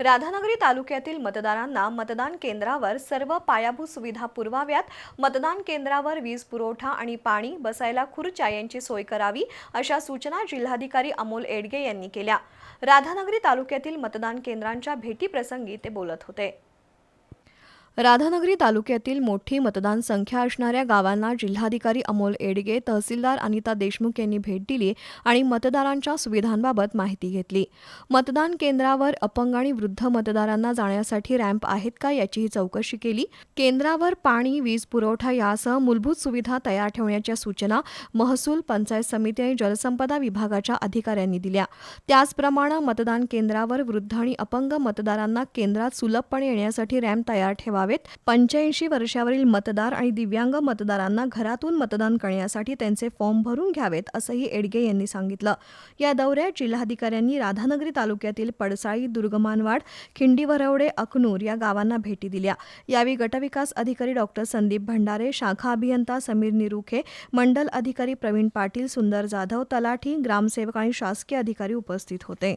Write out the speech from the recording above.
राधानगरी तालुक्यातील मतदारांना मतदान केंद्रावर सर्व पायाभूत सुविधा पुरवाव्यात. मतदान केंद्रावर वीज पुरवठा आणि पाणी बसायला खुर्च्या यांची सोय करावी अशा सूचना जिल्हाधिकारी अमोल एडगे यांनी केल्या. राधानगरी तालुक्यातील मतदान केंद्रांच्या भेटीप्रसंगी ते बोलत होते. राधानगरी तालुक्यातील मोठी मतदान संख्या असणाऱ्या गावांना जिल्हाधिकारी अमोल एडगे तहसीलदार अनिता देशमुख यांनी भेट दिली आणि मतदारांच्या सुविधांबाबत माहिती घेतली. मतदान केंद्रावर अपंग आणि वृद्ध मतदारांना जाण्यासाठी रॅम्प आहेत का याचीही चौकशी केली. केंद्रावर पाणी वीज पुरवठा यासह मूलभूत सुविधा तयार ठेवण्याच्या सूचना महसूल पंचायत समिती आणि जलसंपदा विभागाच्या अधिकाऱ्यांनी दिल्या. त्याचप्रमाणे मतदान केंद्रावर वृद्ध आणि अपंग मतदारांना केंद्रात सुलभपणे येण्यासाठी रॅम्प तयार ठेवा व्हावेत. पंच्याऐंशी वर्षावरील मतदार आणि दिव्यांग मतदारांना घरातून मतदान करण्यासाठी त्यांचे फॉर्म भरून घ्यावेत असंही एडगे यांनी सांगितलं. या दौऱ्यात जिल्हाधिकाऱ्यांनी राधानगरी तालुक्यातील पडसाळी दुर्गमानवाड खिंडीवरवडे अकनूर या गावांना भेटी दिल्या. यावेळी गटविकास अधिकारी डॉक्टर संदीप भंडारे शाखा अभियंता समीर निरुखे मंडल अधिकारी प्रवीण पाटील सुंदर जाधव तलाठी ग्रामसेवक आणि शासकीय अधिकारी उपस्थित होते.